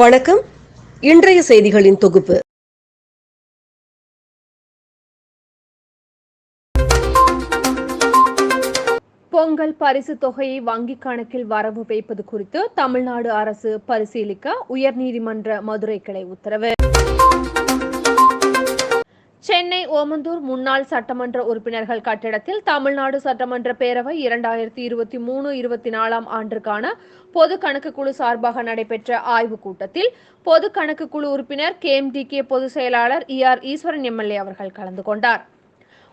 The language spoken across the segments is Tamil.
வணக்கம். இன்றைய செய்திகளின் தொகுப்பு. பொங்கல் பரிசு தொகையை வங்கிக் கணக்கில் வரவு வைப்பது குறித்து தமிழ்நாடு அரசு பரிசீலிக்க உயர்நீதிமன்ற மதுரை கிளை உத்தரவு. ஓமந்தூர் முன்னாள் சட்டமன்ற உறுப்பினர்கள் கட்டிடத்தில் தமிழ்நாடு சட்டமன்ற பேரவை இரண்டாயிரத்தி இருபத்தி மூணு இருபத்தி நாலாம் ஆண்டிற்கான பொது கணக்கு குழு சார்பாக நடைபெற்ற ஆய்வுக் கூட்டத்தில் பொது கணக்கு குழு உறுப்பினர் கே எம் டி கே பொதுச் செயலாளர் இ ஆர் ஈஸ்வரன் எம்எல்ஏ அவர்கள் கலந்து கொண்டார்.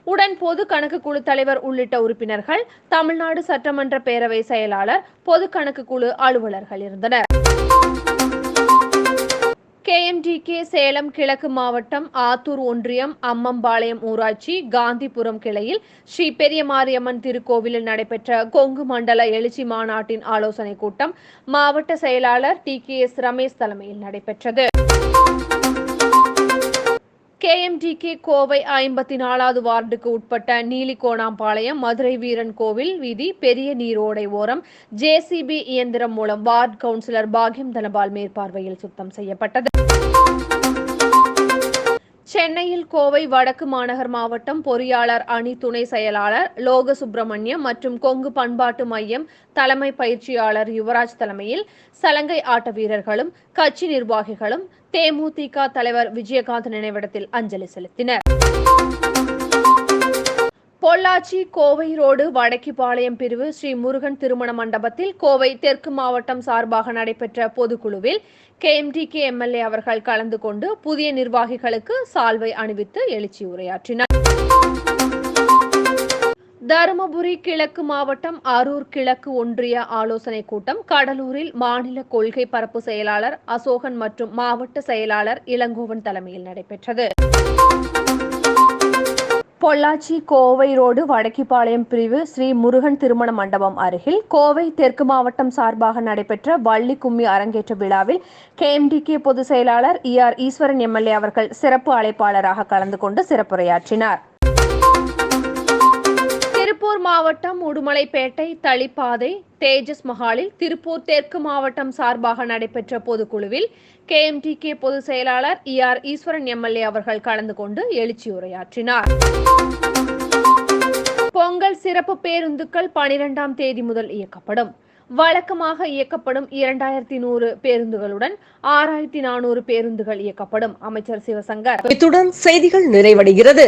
உடன் பொது கணக்கு குழு தலைவர் உள்ளிட்ட உறுப்பினர்கள் தமிழ்நாடு சட்டமன்ற பேரவை செயலாளர் பொது கணக்கு குழு அலுவலர்கள் இருந்தனர். கேஎம்டிகே சேலம் கிழக்கு மாவட்டம் ஆத்தூர் ஒன்றியம் அம்மம்பாளையம் ஊராட்சி காந்திபுரம் கிளையில் ஸ்ரீ பெரிய மாரியம்மன் திருக்கோவிலில் நடைபெற்ற கொங்கு மண்டல எழுச்சி மாநாட்டின் ஆலோசனைக் கூட்டம் மாவட்ட செயலாளர் டி கே எஸ் ரமேஷ் தலைமையில் நடைபெற்றது. கேஎம்டிகே கோவை ஐம்பத்தி நாலாவது வார்டுக்கு உட்பட்ட நீலிகோணாம்பாளையம் மதுரை வீரன் கோவில் வீதி பெரிய நீரோடை ஓரம் ஜேசிபி இயந்திரம் மூலம் வார்டு கவுன்சிலர் பாகியம் தனபால் மேற்பார்வையில் சுத்தம் செய்யப்பட்டது. சென்னையில் கோவை வடக்கு மாநகர் மாவட்டம் பொறியாளர் அணி துணை செயலாளர் லோக சுப்பிரமணியம் மற்றும் கொங்கு பண்பாட்டு மையம் தலைமை பயிற்சியாளர் யுவராஜ் தலைமையில் சலங்கை ஆட்ட வீரர்களும் கட்சி நிர்வாகிகளும் தேமுதிக தலைவர் விஜயகாந்த் நினைவிடத்தில் அஞ்சலி செலுத்தினர். பொள்ளாச்சி கோவை ரோடு வடக்கிபாளையம் பிரிவு ஸ்ரீ முருகன் திருமண மண்டபத்தில் கோவை தெற்கு மாவட்டம் சார்பாக நடைபெற்ற பொதுக்குழுவில் கேஎம்டிகே எம்எல்ஏ அவர்கள் கலந்து கொண்டு புதிய நிர்வாகிகளுக்கு சால்வை அணிவித்து எழுச்சி உரையாற்றினார். தருமபுரி கிழக்கு மாவட்டம் அரூர் கிழக்கு ஒன்றிய ஆலோசனைக் கூட்டம் கடலூரில் மாநில கொள்கை பரப்பு செயலாளர் அசோகன் மற்றும் மாவட்ட செயலாளர் இளங்கோவன் தலைமையில் நடைபெற்றது. பொள்ளாச்சி கோவை ரோடு வடக்கிபாளையம் பிரிவு ஸ்ரீ முருகன் திருமண மண்டபம் அருகில் கோவை தெற்கு மாவட்டம் சார்பாக நடைபெற்ற வள்ளி கும்மி அரங்கேற்ற விழாவில் கேஎம்டிகே பொதுச் செயலாளர் இ ஆர் ஈஸ்வரன் எம்எல்ஏ அவர்கள் சிறப்பு அழைப்பாளராக கலந்து கொண்டு சிறப்புரையாற்றினார். திருப்பூர் மாவட்டம் உடுமலைப்பேட்டை தளிப்பாதை தேஜஸ் மஹாலில் திருப்பூர் தெற்கு மாவட்டம் சார்பாக நடைபெற்ற பொதுக்குழுவில் கே எம் டி கே பொதுச் செயலாளர் இ ஆர் ஈஸ்வரன் எம்எல்ஏ அவர்கள் கலந்து கொண்டு எழுச்சி உரையாற்றினார் பொங்கல் சிறப்பு பேருந்துகள் பனிரெண்டாம் தேதி முதல் இயக்கப்படும். வழக்கமாக இயக்கப்படும் இரண்டாயிரத்தி நூறு பேருந்துகளுடன் ஆறாயிரத்தி நானூறு பேருந்துகள் இயக்கப்படும். அமைச்சர் சிவசங்கர். இத்துடன் செய்திகள் நிறைவடைகிறது.